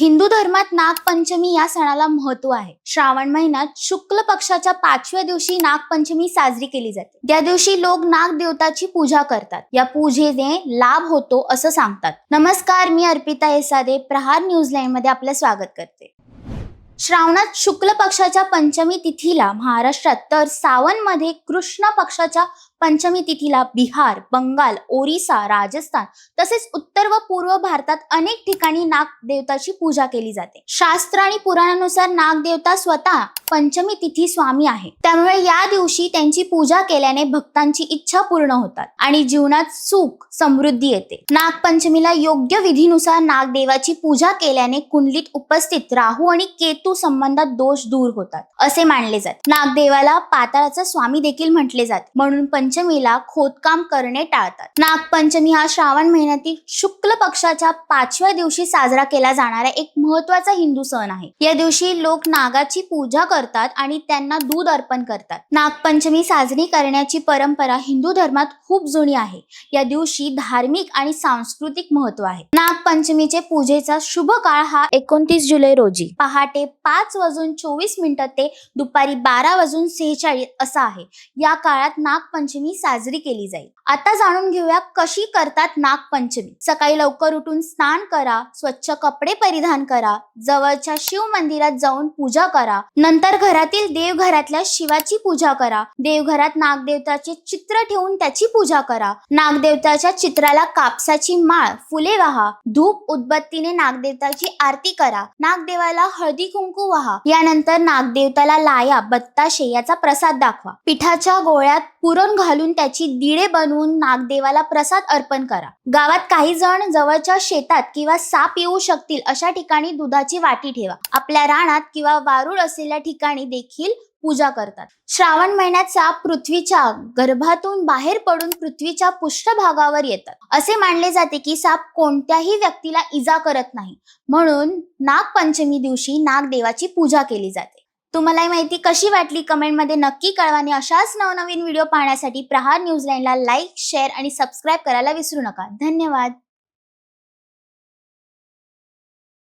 हिंदू धर्मात नागपंचमी या सणाला महत्त्व आहे. श्रावण महिन्यात शुक्ल पक्षाच्या पाचव्या दिवशी नागपंचमी साजरी केली जाते. त्या दिवशी लोक नाग देवताची पूजा करतात. या पूजेने लाभ होतो असं सांगतात. नमस्कार मी अर्पिता एसादे प्रहार न्यूझीलँडमध्ये आपलं स्वागत करते. श्रावणात शुक्ल पक्षाच्या पंचमी तिथीला महाराष्ट्रात तर सावनमध्ये कृष्ण पक्षाच्या पंचमी तिथीला बिहार बंगाल ओरिसा राजस्थान तसेच उत्तर व पूर्व भारतात अनेक ठिकाणी नागदेवताची पूजा केली जाते. शास्त्र आणि पुराणानुसार नागदेवता स्वतः पंचमी तिथी स्वामी आहे. त्यामुळे या दिवशी त्यांची पूजा केल्याने भक्तांची इच्छा पूर्ण होतात आणि जीवनात सुख समृद्धी येते. नागपंचमीला योग्य विधीनुसार नागदेवाची पूजा केल्याने कुंडलीत उपस्थित राहू आणि केतू संबंधात दोष दूर होतात असे मानले जाते. नागदेवाला पाताळाचा स्वामी देखील म्हटले जाते. म्हणून पंचमीला खोदकाम करणे टाळतात. नागपंचमी हा श्रावण महिन्यातील शुक्ल पक्षाच्या पाचव्या दिवशी साजरा केला जाणारा एक महत्त्वाचा हिंदू सण आहे. या दिवशी लोक नागाची पूजा करतात आणि त्यांना दूध अर्पण करतात. नागपंचमी साजरी करण्याची परंपरा हिंदू धर्मात खूप जुनी आहे. या दिवशी धार्मिक आणि सांस्कृतिक महत्त्व आहे. नागपंचमीचे पूजेचा शुभ काळ हा एकोणतीस जुलै रोजी. पहाटे पाच वाजून चोवीस मिनिटं ते दुपारी बारा वाजून सेहेचाळीस असा आहे. या काळात नागपंचमी म्हणजे पंचमी साजरी केली जाईल. आता जाणून घेऊया कशी करतात नागपंचमी. सकाळी लवकर उठून स्नान करा स्वच्छ कपडे परिधान करा जवळच्या शिव मंदिरात जाऊन पूजा करा. नंतर घरातील देवघरातल्या शिवाची पूजा करा. देवघरात नागदेवताचे चित्र ठेवून त्याची पूजा करा. नागदेवताच्या चित्राला कापसाची माळ फुले वाहा. धूप उदबत्तीने नागदेवताची आरती करा. नागदेवाला हळदी कुंकू वाहा. यानंतर नागदेवताला लाया बत्ताशे याचा प्रसाद दाखवा. पिठाच्या गोळ्यात पुरण घालून त्याची दिडे बनवून नागदेवाला प्रसाद अर्पण करा. गावात काही जण जवळच्या शेतात किंवा साप येऊ शकतील अशा ठिकाणी दुधाची वाटी ठेवा. आपल्या रानात किंवा वारुळ असलेल्या ठिकाणी देखील पूजा करतात. श्रावण महिन्यात साप पृथ्वीच्या गर्भातून बाहेर पडून पृथ्वीच्या पृष्ठभागावर येतात. असे मानले जाते की साप कोणत्याही व्यक्तीला इजा करत नाही. म्हणून नागपंचमी दिवशी नागदेवाची पूजा केली जाते. तुम्हाला ही माहिती कशी वाटली कमेंटमध्ये नक्की कळवा आणि अशाच नवनवीन व्हिडिओ पाहण्यासाठी प्रहार न्यूझीलँडला लाईक शेअर आणि सबस्क्राईब करायला विसरू नका. धन्यवाद.